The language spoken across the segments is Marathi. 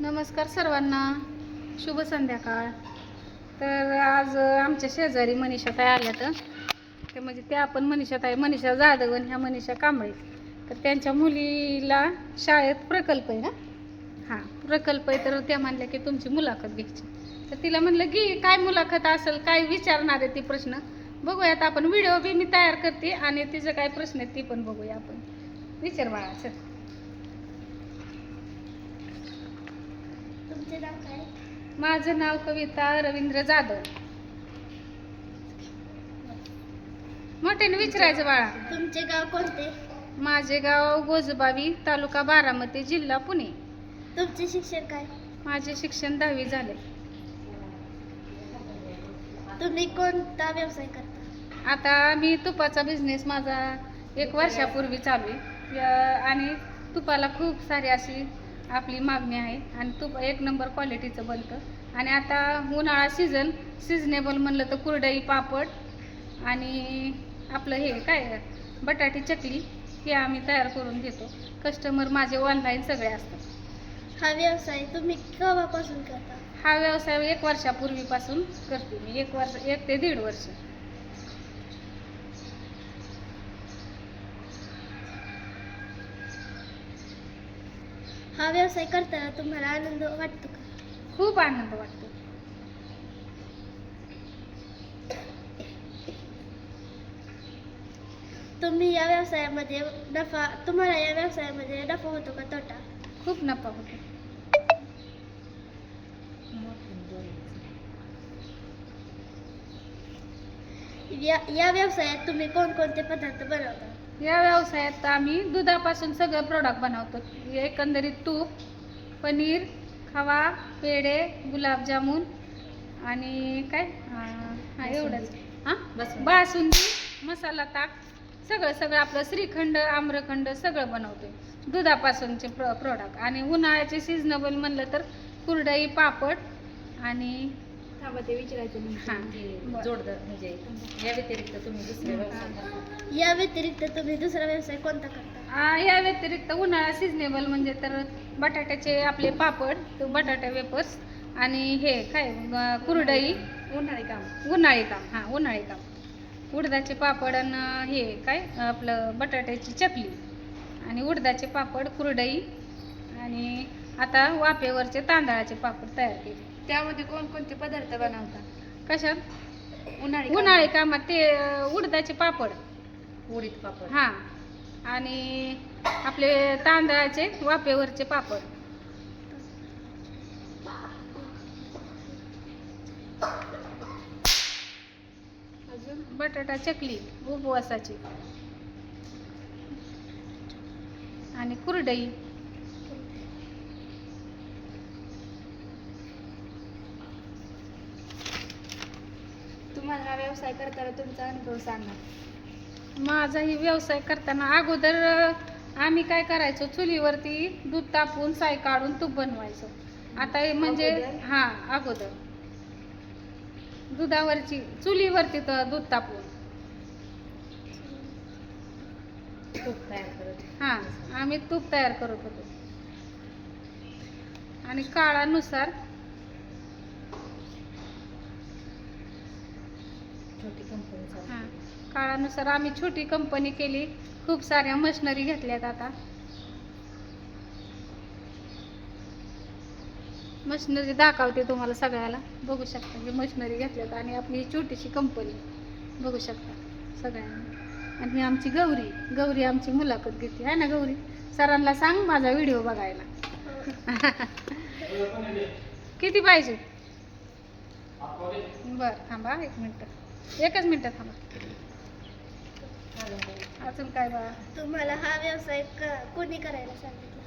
नमस्कार सर्वांना. शुभ संध्याकाळ. तर आज आमच्या शेजारी मनीषा ताई आल्या तर ते म्हणजे त्या आपण मनीषा ताई मनीषा जाधव आणि ह्या मनीषा कांबळे. तर त्यांच्या मुलीला शाळेत प्रकल्प आहे ना? हां प्रकल्प आहे. तर त्या म्हणल्या की तुमची मुलाखत घ्यायची. तर तिला म्हणलं की काय मुलाखत असेल काय विचारणार आहे ती प्रश्न? बघूयात आपण. व्हिडिओ बी मी तयार करते आणि तिचं काय प्रश्न आहे ती पण बघूया आपण. विचार बाळा सर तुमचे नाव काय? माझं नाव कविता रवींद्र जाधव. मोठ्याने विचारायचं बाळा. तुमचे गाव कोणते? माझे गाव गोजबावी तालुका बारामती जिल्हा पुणे. तुमचे शिक्षण काय? माझे शिक्षण दहावी झाले. तुम्ही कोणता व्यवसाय करता? आता मी तुपाचा बिझनेस माझा एक वर्षापूर्वी चालू आहे. या- आणि तुपाला खूप सारी अशी आपली मागणी आहे. आणि तूप एक नंबर क्वालिटीचं बनतं. आणि आता उन्हाळा सीझन सिजनेबल म्हणलं तर कुरडई पापड आणि आपलं हे काय बटाटी चकली हे आम्ही तयार करून देतो कस्टमर माझे ऑनलाईन सगळे असतात. हा व्यवसाय तुम्ही केव्हापासून करता? हा व्यवसाय एक वर्षापूर्वीपासून करते मी. एक वर्ष एक ते दीड वर्ष. हा व्यवसाय करताना तुम्हाला आनंद वाटतो का? खूप आनंद वाटतो. तुम्ही या व्यवसायामध्ये नफा तुम्हाला या व्यवसायामध्ये नफा होतो का तोटा? खूप नफा होतो. या या व्यवसायात तुम्ही कोणकोणते पदार्थ बनवता? या व्यवसायात आम्ही दुधापासून सगळं प्रोडक्ट बनवतो. एकंदरीत तूप पनीर खवा पेढे गुलाबजामुन आणि काय? हा एवढंच. हां? बासुंदी. मसाला ताक सगळं सगळं आपलं श्रीखंड आम्रखंड सगळं बनवतो दुधापासूनचे प्र प्रोडक्ट आणि उन्हाळ्याचे सिजनेबल म्हणलं तर कुरडई पापड आणि थांबा ते विचारायचं. जोडदार म्हणजे या व्यतिरिक्त तुम्ही दुसरे व्यवसाय? या व्यतिरिक्त तुम्ही दुसरा व्यवसाय कोणता करता? आ, या व्यतिरिक्त उन्हाळा सिजनेबल म्हणजे तर बटाट्याचे आपले पापड तो बटाटा वेपर्स आणि हे काय कुरडई. उन्हाळी काम. उन्हाळी काम हां उन्हाळी काम. उडदाचे पापड आणि हे काय आपलं बटाट्याची चकली आणि उडदाचे पापड कुरडई आणि आता वाफेवरचे तांदळाचे पापड तयार केले. त्यामध्ये कोणकोणते पदार्थ बनवता कशात? उन्हाळी उन्हाळी कामात ते अ, उडदाचे पापड. उडीद पापड. हां. आणि आपले तांदळाचे वाफेवरचे पापड. अजून बटाटा चकली उपवासाची. आणि कुरडई तुम्हाला हा व्यवसाय करताना तुमचा अनुभव सांगा. माझा ही व्यवसाय करताना अगोदर अ, आम्ही काय करायचो? चुलीवरती दूध तापवून साय काढून तूप बनवायचो. आता हे म्हणजे अगोदर? हा अगोदर. दुधावरची चुलीवरती तर दूध तापवून. तूप तयार करत हा आम्ही तूप तयार करत होतो. आणि काळानुसार छोटी कंपनी हां. काळानुसार आम्ही छोटी कंपनी केली. खूप साऱ्या मशनरी घेतल्यात आता. मशिनरी दाखवते तुम्हाला सगळ्याला. बघू शकता की मशिनरी घेतल्यात आणि आपली ही छोटीशी कंपनी बघू शकता सगळ्यांनी. आणि ही आमची गौरी. गौरी आमची मुलाखत घेते. आहे ना गौरी? सरांना सांग माझा व्हिडिओ बघायला. किती पाहिजे? बर थांबा एक मिनटं. एकच मिनिट थांबा. अजून काय बा? तुम्हाला हा व्यवसाय क- कोणी करायला सांगितलं?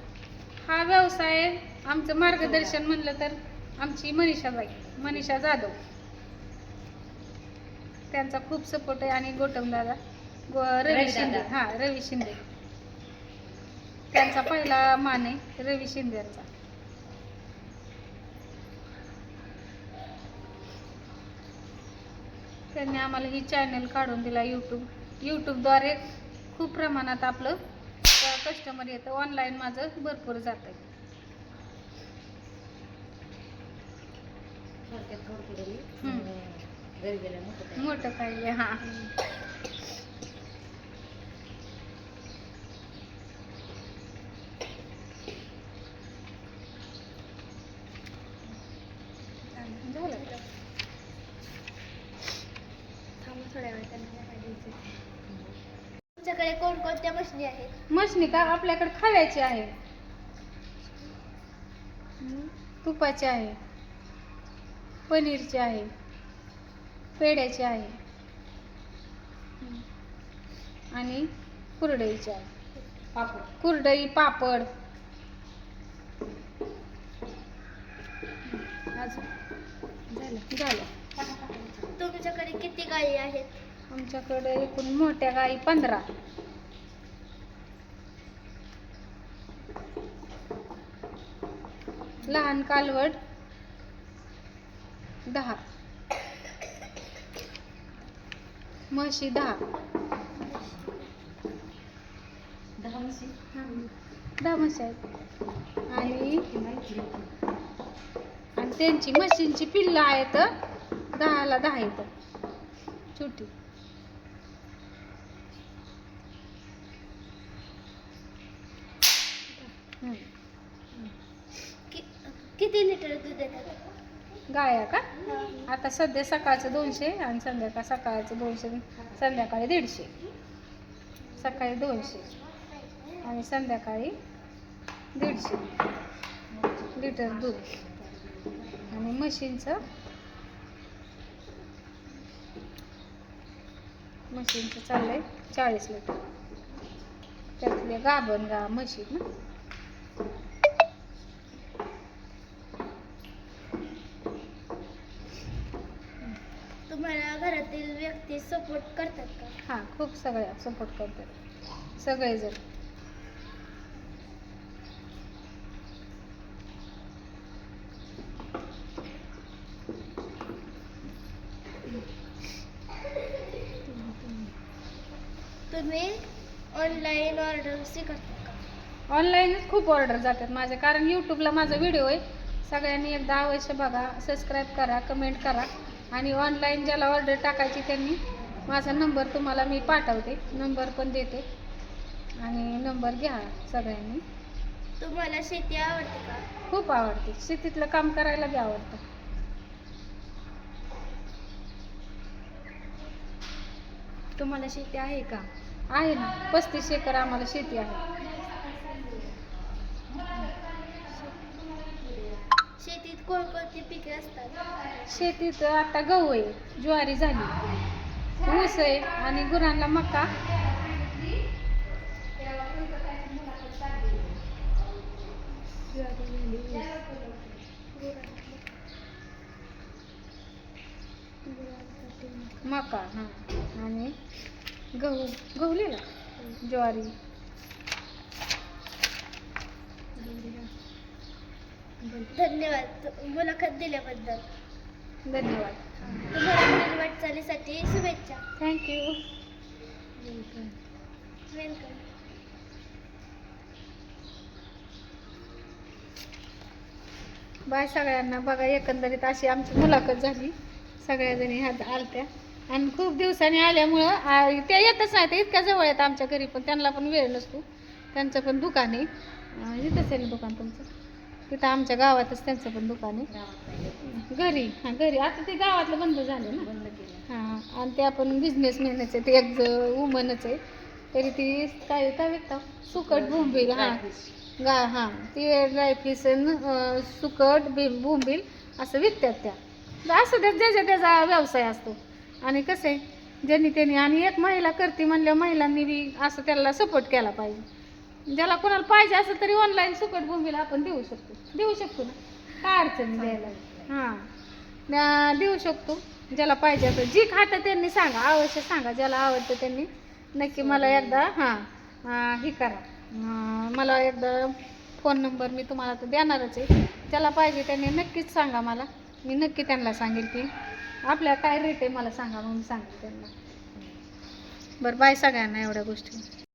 हा व्यवसाय आमचं मार्गदर्शन म्हणलं तर आमची मनीषाबाई मनीषा जाधव. त्यांचा खूप सपोर्ट आहे आणि गोटम दादा गो रवी रवी शिंदे. दादा. हा रवी शिंदे. त्यांचा पहिला मान आहे रवी शिंदेचा. त्यांनी आम्हाला ही चॅनल काढून दिला यूट्यूब यूट्यूबद्वारे खूप प्रमाणात आपलं कस्टमर येतं. ऑनलाईन माझं भरपूर जातं मोठं पाहिजे हां. कोणकोणत्या मशनी आहेत? मशनी का आपल्याकडे खव्याची आहे. तुपाची आहे. पनीरची आहे. पेड्याची आहे. आणि कुरडईची आहे. कुरडई पापड. अजून झालं झालं. तुमच्याकडे किती गायी आहेत? आमच्याकडे एकूण मोठ्या गाई पंधरा. लहान कालवड. दहा. म्हशी दहा. दहा म्हशी? आहेत. आणि आणि त्यांची म्हशींची पिल्लं आहेत दहाला दहा आहेत छोटी. हम्म. किती लिटर दूध देतात गाया का? आता सध्या सकाळचं दोनशे आणि संध्याकाळ सकाळचं दोनशे संध्याकाळी दीडशे. सकाळी दोनशे आणि संध्याकाळी दीडशे लिटर दूध. आणि म्हशींचं म्हशींचं चाललंय चाळीस लिटर. त्यातले गाभण गा म्हशी ना तुम्हाला व्यक्ती सपोर्ट करतात का? हां खूप सगळ्या सपोर्ट करतात. सगळेजण. तुम्ही ऑनलाईन ऑर्डर स्वीकारता का? ऑनलाईनच खूप ऑर्डर जातात माझ्या कारण यूट्यूबला माझा व्हिडिओ आहे. सगळ्यांनी एकदा अवश्य बघा सबस्क्राईब करा कमेंट करा. आणि ऑनलाईन ज्याला ऑर्डर टाकायची त्यांनी माझा नंबर तुम्हाला मी पाठवते. नंबर पण देते. आणि नंबर घ्या सगळ्यांनी. तुम्हाला शेती आवडते का? खूप आवडते. शेतीतलं काम करायला बी आवडतं. तुम्हाला शेती आहे का? आहे ना. पस्तीस एकर आम्हाला शेती आहे शेतीत कोणकोणती पिके असतात. शेतीत आता गहू आहे ज्वारी झाली. ऊस आहे आणि गुरांना मका. मका हां. आणि गहू गहू लिहिला. ज्वारी. धन्यवाद. मुलाखत दिल्याबद्दल. धन्यवाद. तुम्हाला पुढील वाटचालीसाठी शुभेच्छा. थँक्यू वेलकम बाय सगळ्यांना. बघा एकंदरीत अशी आमची मुलाखत झाली. सगळ्याजणी ह्यात आलत्या. आणि खूप दिवसांनी आल्यामुळं त्या येतच नाही त्या इतक्या जवळ आहेत आमच्या घरी पण त्यांना पण वेळ नसतो. त्यांचं पण दुकान आहे. इथंच आहे ना दुकान तुमचं? तिथं आमच्या गावातच त्यांचं पण दुकान आहे. घरी हां घरी. आता ते गावातलं बंद झालं ना. बंद केलं हां आणि ते आपण बिझनेसमॅनच आहे ते एक वुमनच आहे तरी ती काय काय विकता सुकट बोंबील हां. गा हां. ते ड्रायफ्रीस सुकट बि बोंबील असं विकतात त्या. असं त्या ज्याच्या त्याचा व्यवसाय असतो. आणि कसं आहे ज्यांनी त्यांनी आणि एक महिला करते म्हणल्या महिलांनी बी असं त्याला सपोर्ट केला पाहिजे. ज्याला कोणाला पाहिजे असं तरी ऑनलाईन सुकट बोंबीला आपण देऊ शकतो. देऊ शकतो ना. काय अडचण द्यायला हां. देऊ शकतो. ज्याला पाहिजे असं जी खातं त्यांनी सांगा. अवश्य सांगा. ज्याला आवडतं त्यांनी. नक्की मला एकदा हां हे करा. मला एकदा फोन नंबर मी तुम्हाला तर देणारच आहे. ज्याला पाहिजे त्यांनी नक्कीच सांगा मला. मी नक्की त्यांना सांगेल की आपल्या काय रेट आहे मला सांगा मग मी सांगेल त्यांना. बरं बाय सगळ्यांना एवढ्या गोष्टी.